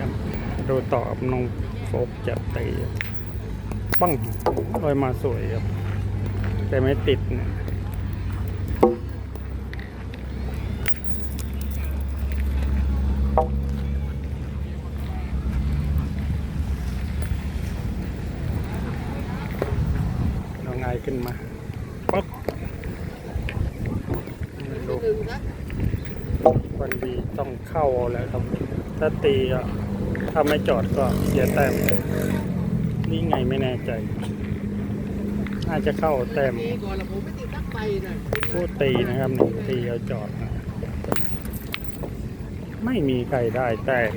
นะครับดูต่อครับน้องโฟกจะตีปั้งลอยมาสวยครับ แต่ไม่ติดเนี่ยเอาไงขึ้นมาปั๊บลูกวันดีต้องเข้าเอาแล้วครับถ้าตีก็ ถ้าไม่จอดก็เสียแต้มนี่ไงไม่แน่ใจน่าจะเข้าแต้มผู้ตีนะครับหนึ่งตีเอาจอดนะไม่มีใครได้แต้ม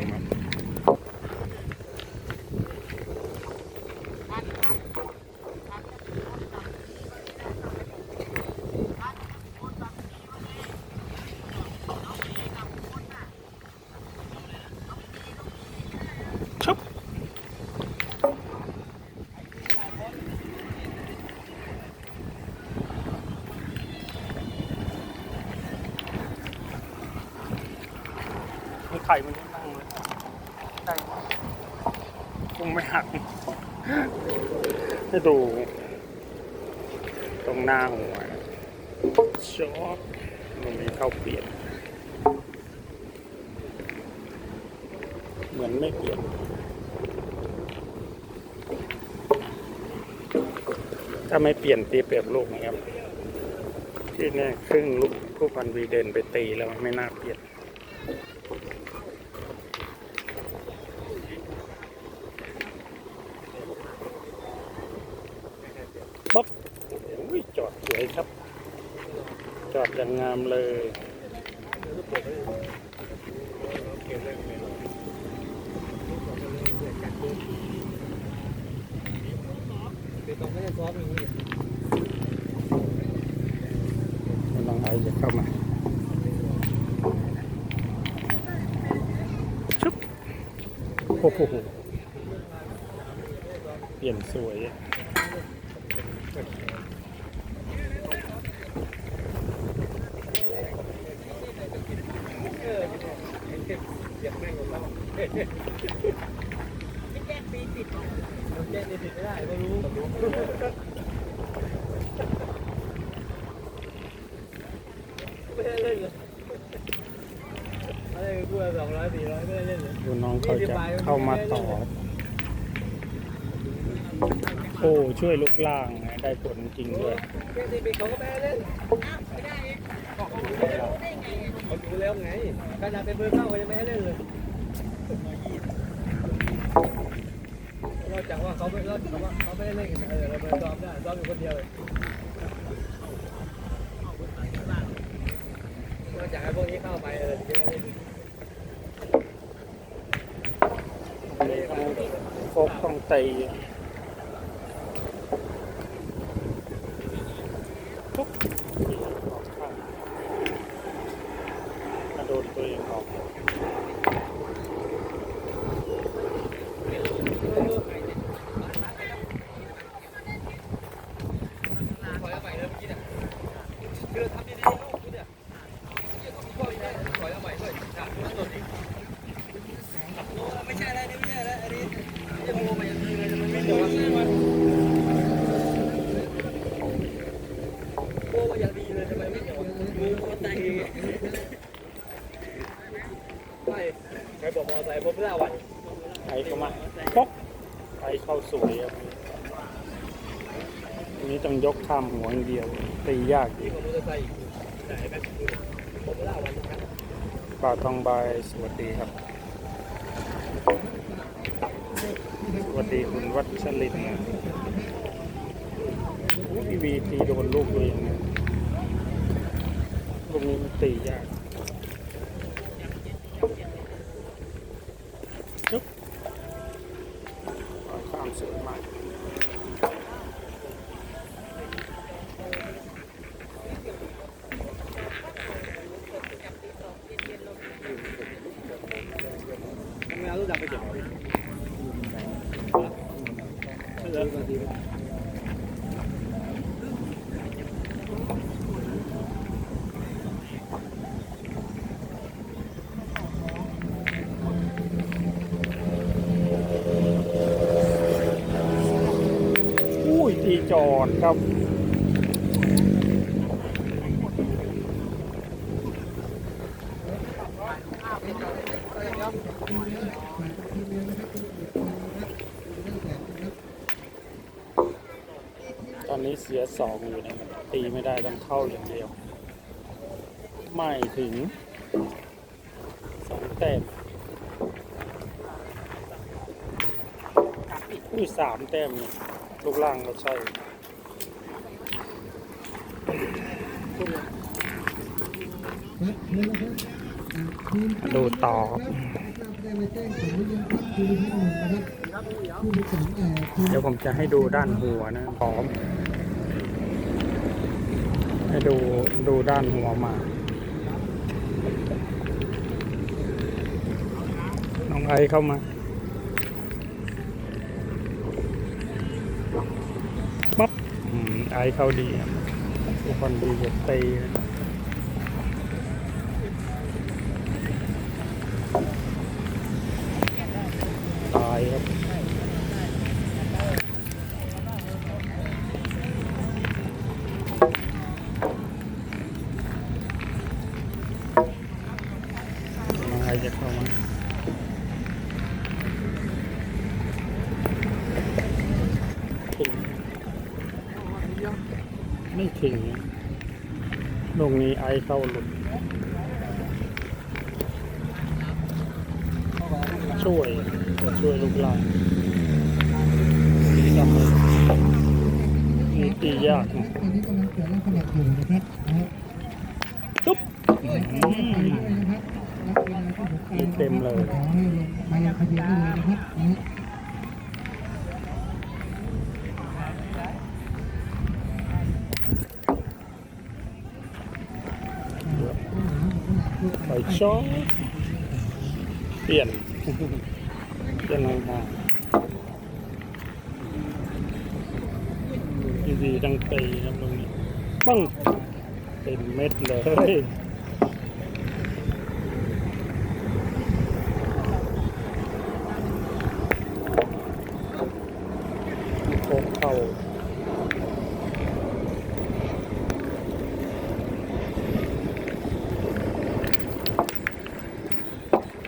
มีไข่มันนั่งเลยได้คงไม่หัก ให้ดู ตรงหน้าหัวช็อตมันมีเข้าเปลี่ยน เหมือนไม่เปลี่ยนถ้าไม่เปลี่ยนตีเปรียบลูกนะครับ ที่เนี่ยครึ่งลูกผู้พันวีเดินไปตีแล้วไม่น่า เปลี่ยนป๊อบโอ้ยจอดสวยครับ จอดอย่างงามเลยคือตรงไม่ได้ซ้อมอย่างนี้น้องไอจะเข้ามาชุบโอ้โหเปลี่ยนสวยอะ ยากแม่งของเราไม่แจ้งปีติดแจ้งปีติดไม่ได้ก็รู้ไม่ได้เล่นเลยอะไรกูสองร้อยสี่ร้อยไม่ได้เล่นเลยดูน้องเขาจะเข้ามาต่อ โอ้ช่วยลูกล่างนะได้ผลจริงด้วยแจ้งปีติดเขาก็ไม่ได้เล่นไม่ได้ เขาดูแล้วไงขนาดเป็นเบอร์เข้าก็ยังไม่ให้เล่นเลยนอกจากว่าเขาไม่นอกจากว่าเขาไม่ได้เล่นเออเราไปซ้อมได้ซ้อมอยู่คนเดียวเลยนอกจากให้พวกนี้เข้าไปเออจะได้เล่นโฟกต้องตีปุ๊บออกข้างกระโดดตัวเองออก ถอยเอาใหม่เลยเมื่อกี้เนี่ยคือทำดีๆลูกคุณเนี่ยถอยเอาใหม่ด้วยจ้ะนั่นตัวนี้ไม่ใช่แล้วนี่ไม่ใช่แล้วอันนี้จะโมมาอย่างนี้เลยมันไม่โดนโมมาอย่างดีเลยทำไมไม่โดนงูก็ตายไม่ใครบอกมอไซค์ผมไม่ได้วัน ไอเข้ามาป๊อกไอเข้าสวยครับอันนี้ต้องยก ข้ามหัวอย่างเดียวตียากดีอีกป่าทองใบสวัสดีครับ สวัสดีคุณวัชรินทร์นะโอ้พี่วีตีโดนลูกตัวเองนะลูกนี้มันตียากจุ๊บข้ามสวยมาก ทำงานรู้จักไปเก็บ ที่จอดครับ ตอนนี้เสียสองอยู่นะครับตีไม่ได้ต้องเข้าอย่างเดียว ไม่ถึงสองแต้มนี่สามแต้มเนี่ย ลูกล่างก็ใช่ดูต่อเดี๋ยวผมจะให้ดูด้านหัวนะพร้อม ให้ดูดูด้านหัวมา น้องไอเข้ามา อืมไอเขาดีคนดีจะตี ไอเข้าหลุดช่วยจะช่วยลูกหลานจำเลยนี่ตียากนะตอนนี้กำลังเกิดลักษณะอยู่นะครับนะฮะตุ๊บอืไปด้วยมนะครับรับเวลาที่ผมการเต็มเลยขอให้ลงมาลงทะเบียนได้เลยนะครับ ชอเปลี่ยน เปลี่ยนทางทาดีๆตั้งตีครับตรงนี้ปังเป็นเม็ดเลย โค้งเข้า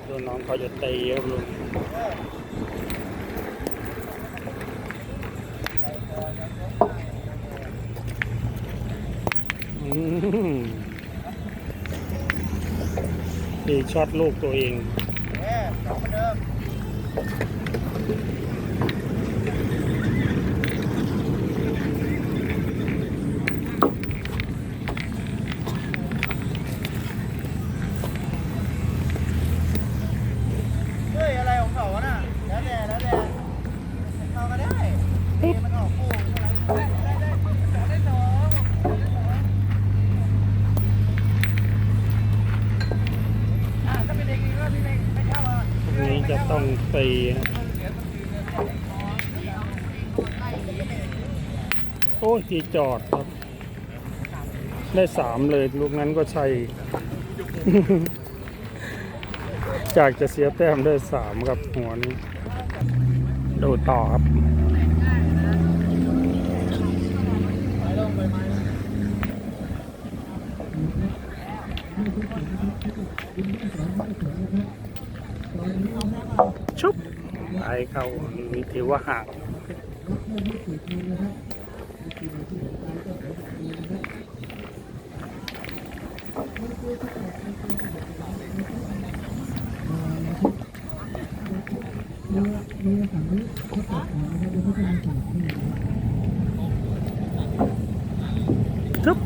ดูน้องเขาจะตีครับลุงอืมดี ช็อตลูกตัวเอง เฮ้ยอะไรของเขาน่ะแล้วแต่แล้วแต่เอาก็ได้มันออกคู่ได้ได้ได้ได้สองอ่าถ้าเป็นเด็กอีกก็พี่เล็กไม่เข้าอะ ตรงนี้จะ ตีโอ้ทีจอดครับ ได้สามเลยลูกนั้นก็ใช่ จากจะเสียแต้มได้สามครับหัวนี้ดูต่อครับ ชุบไปเข้านี่ถือว่าห่างชุบ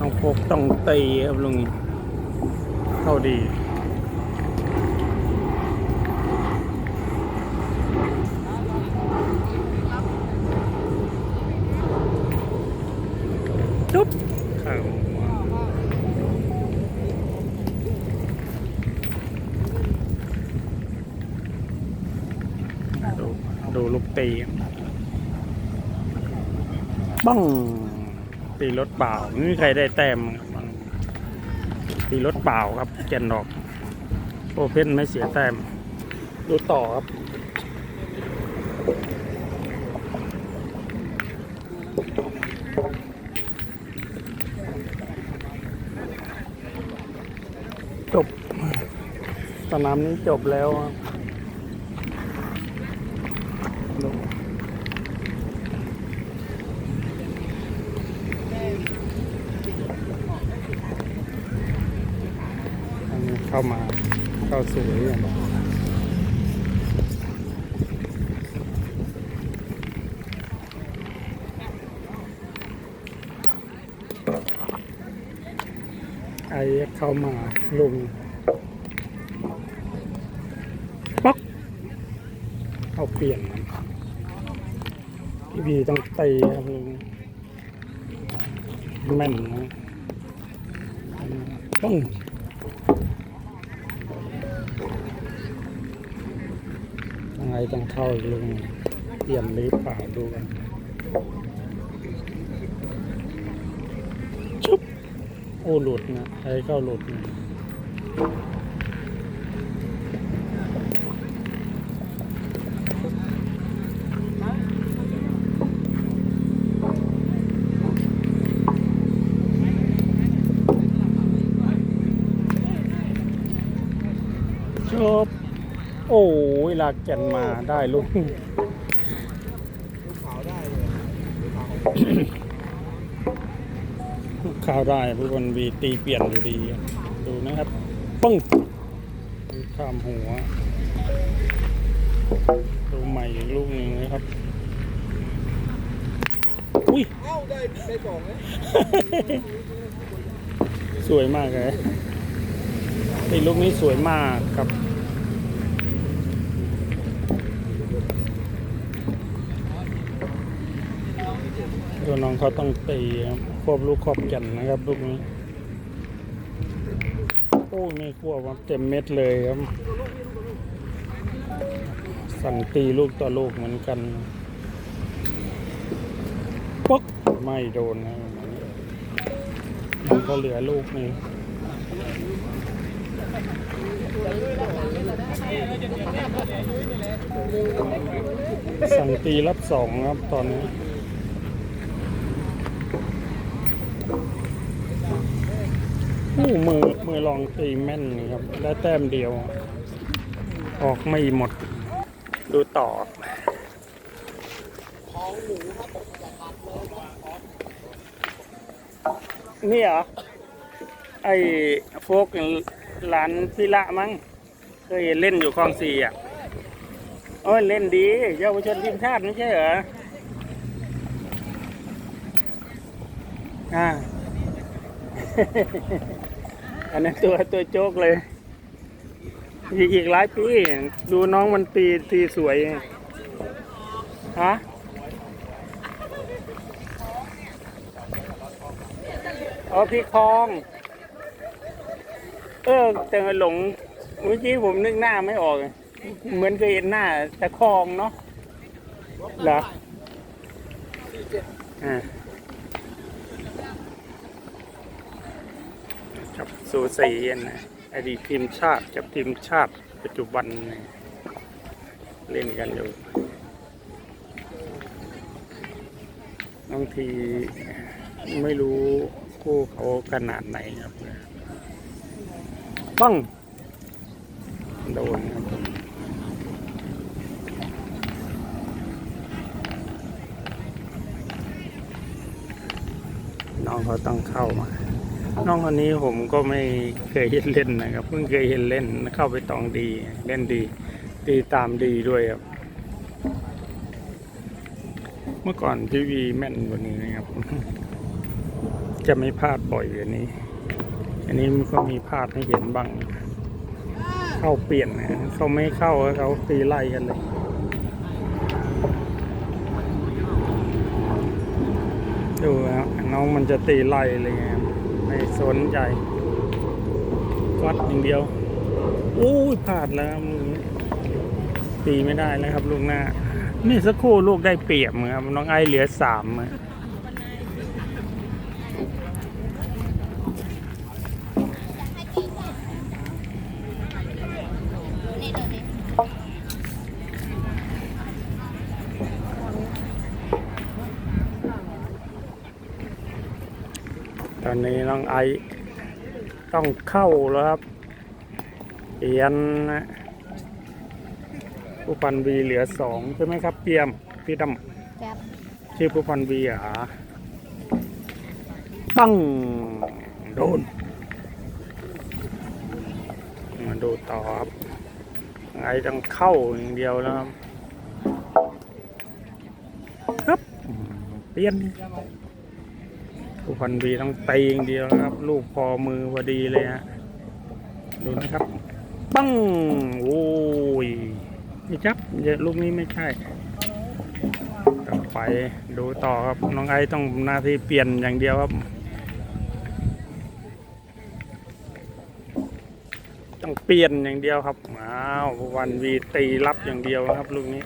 น้องโฟก ต้องตีครับลุงเข้าดีจุ๊บข้าวดูดูลูกตีบ้อง ตีรถเปล่าไม่มีใครได้แต้มครับตีรถเปล่าครับแกนดอก โอเพนไม่เสียแต้ม ดูต่อครับจบสนามนี้จบแล้วครับดูอันนี้ เข้ามาเข้าสู่เรื่องไอเข้ามาลุงป๊อกเอาเปลี่ยนพี่บีต้องตีครับลุงแม่นนะต้อง ยังไงต้องเข้าลุงเปลี่ยนหรือเปล่าดูกันชุบโอ้หลุดนะไอ้เข้าหลุดนะ ชอบโอ้ากแก่นมาได้ลูกข่าวได้ทุกคนวีตีเปลี่ยนอยู่ดี ดูนะครับปึ้งข้ามหัว ดูใหม่อีกลูกหนึ่งนะครับ อุ้ยเอ้าได้ได้สองเลยสวยมากเลยไอ้ลูกนี้สวยมากครับ น้องเขาต้องตีควบลูกควบกันนะครับลูกนี้โอ้ยไม่ควบครับเต็มเม็ดเลยครับ สั่งตีลูกต่อลูกเหมือนกันป๊อกไม่โดนนะมันก็เหลือลูกนึงสั่งตีรับสองครับตอนนี้ โอ้ มือมือลองตีแม่นครับ ได้แต้มเดียว ออกไม่หมด ดูต่อนี่เหรอ ไอ้โฟกหลานพี่ละมั้ง เคยเล่นอยู่คลองสี่อะโอ้ยเล่นดี เยาวชนทีมชาติไม่ใช่เหรอ อ่า อันนั้นตัวตัวโจกเลย อีกอีกหลายปี ดูน้องมันตีตีสวยฮะอ๋อพี่คลอง เออแต่หลงเมื่อกี้ผมนึกหน้าไม่ออก เหมือนเคยเห็นหน้าแต่คลองเนาะเหรออ่ากับ สูสีนะอดีตทีมชาติกับทีมชาติปัจจุบันเนี่ยเล่นกันอยู่บางทีไม่รู้คู่เขาขนาดไหนครับปั้งโดนครับน้องเขาต้องเข้ามา น้องคนนี้ผมก็ไม่เคยเห็นเล่นนะครับ เพิ่งเคยเห็นเล่นเข้าไปตองดีเล่นดีตีตามดีด้วยครับ เมื่อก่อนทีวีแม่นกว่านี้นะครับ จะไม่พลาดบ่อยอันนี้ อันนี้มันก็มีพลาดให้เห็นบ้าง เข้าเปลี่ยนนะเขาไม่เข้าเขาตีไล่กันเลยดูครับน้องมันจะตีไล่เลยไงครับ ไม่สนใจวัดอย่างเดียวอู้ยพลาดแล้วลูกนี้ตีไม่ได้แล้วครับลูกหน้านี่สักครู่ลูกได้เปรียบครับน้องไอเหลือสามอะ วันนี้น้องไอซ์ต้องเข้าแล้วครับเปลี่ยนนะผู้พันวีเหลือสองใช่ไหมครับ เปียมพี่ดครับำชื่อผู้พันวีเหรอะปังโดน มาดูต่อครับไอต้องเข้าอย่างเดียวแล้วครับ ครับอืมเปลี่ยน ผู้พันวีต้องตีอย่างเดียวครับ ลูกพอมือพอดีเลยฮะดูนะครับปังโอ้ยไม่จับเยอะลูกนี้ไม่ใช่ต่อไปดูต่อครับน้องไอต้องหน้าที่เปลี่ยนอย่างเดียวครับ ต้องเปลี่ยนอย่างเดียวครับอ้าวผู้พันวีตีรับอย่างเดียวครับลูกนี้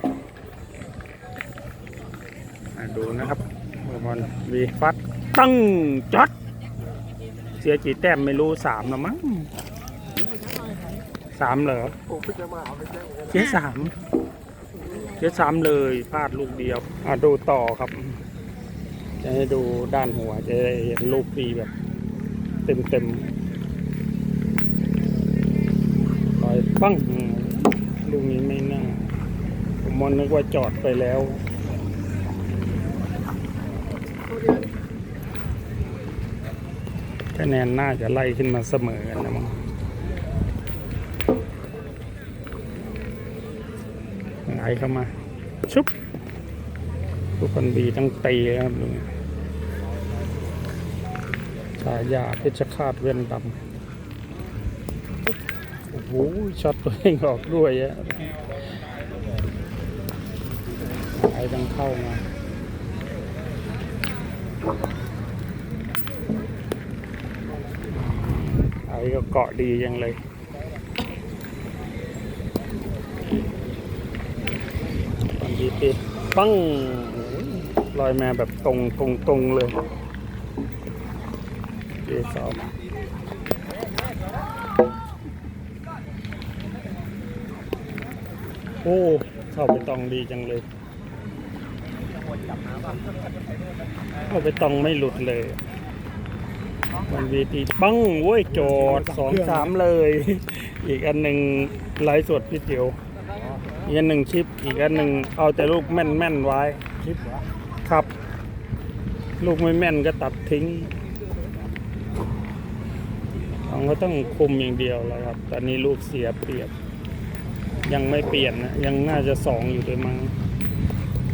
ดูนะครับผู้พันวีฟัด ตั้งจอดเสียกี่แต้มไม่รู้สามหรอมั้งสามเหรอเสียสามเสียสามเลยพลาดลูกเดียวอะดูต่อครับ จะให้ดูด้านหัวจะได้เห็นลูกปีแบบ เต็มเต็มๆลอยปั้งลูกนี้ไม่น่าผมมองนึกว่าจอดไปแล้ว คะแนนน่าจะไล่ขึ้นมาเสมอกันนะมั้งไหลเข้ามา ชุบทุกคนบีตั้งตีครับลุงฉายาเพชรคาดเวียนดำโอ้โหช็อตตัวเองออกด้วยอะไหลต้องเข้ามา ไอ้ ก็เกาะดียังเลย ตอนดีปีปังลอยมาแบบตรงตรงตรงเลยเจสองโอ้เข้าไปตองดีจังเลยเข้าไปตองไม่หลุดเลย มันวีตีปังโว้ยโจดสองสามเลย อีกอันหนึ่งไลฟ์สดพี่เดียวอีกอันหนึ่งชิป อีกอันหนึ่งเอาแต่ลูกแม่นแม่นไว้คลิปเหรอครับ ลูกไม่แม่นก็ตัดทิ้งเราก็ต้องคุมอย่างเดียวแล้วครับ ตอนนี้ลูกเสียเปรียบ ยังไม่เปลี่ยนนะยังน่าจะสองอยู่เลยมั้ง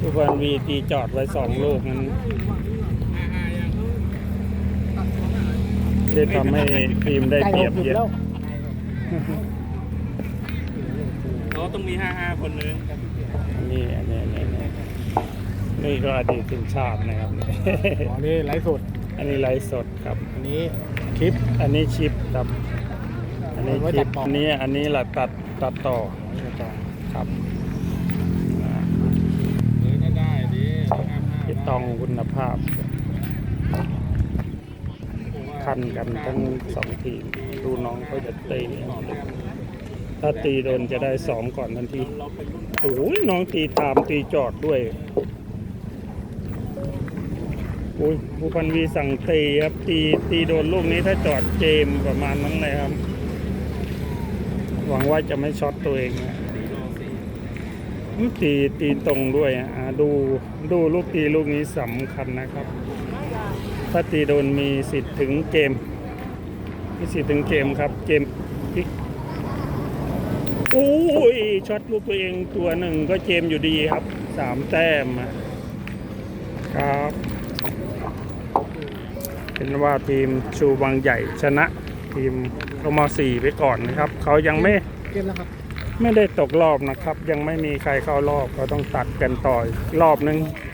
ทุกวันวีตีจอดไว้สองลูกนั้น ได้ทำให้ทีมได้เปรียบเยอะเราต้องมีห้าห้าคนนึงอันนี้อันนี้อันนี้อันนี้นี่ก็อดีตทีมชาตินะครับอ๋อนี่ไลฟ์สด อันนี้ไลฟ์สดครับ อันนี้คลิป อันนี้ชิปครับ อันนี้เอาไว้ชิตัปดต่ออัอันนี้อันนี้แหละตัดตัดต่อครับอ่าเออถ้าได้ดิห้าห้าพี่ตองคุณภาพ คันกันทั้งสองทีมดูน้องเขาจะตีถ้าตีโดนจะได้สองก่อนทันทีโอ้ยน้องตีตามตีจอดด้วยโอ้ยผู้พันวีสั่งตีครับ ตีตีโดนลูกนี้ถ้าจอดเกมประมาณนั้นเลยครับ หวังว่าจะไม่ช็อตตัวเองนะตีตีตรงด้วยอะดูดูลูกตีลูกนี้สำคัญนะครับ ถ้าตีโดนมีสิทธิ์ถึงเกม มีสิทธิ์ถึงเกมครับ เกมพลิกโอ้ยช็อตลูกตัวเองตัวหนึ่งก็เกมอยู่ดีครับสามแต้มอะครับ เป็นว่าทีมชูบางใหญ่ชนะ ทีมกมสี่ไปก่อนนะครับ เขายังไม่เกมแล้วครับไม่ได้ตกรอบนะครับ ยังไม่มีใครเข้ารอบก็ต้องตัดกันต่ออีกรอบนึงค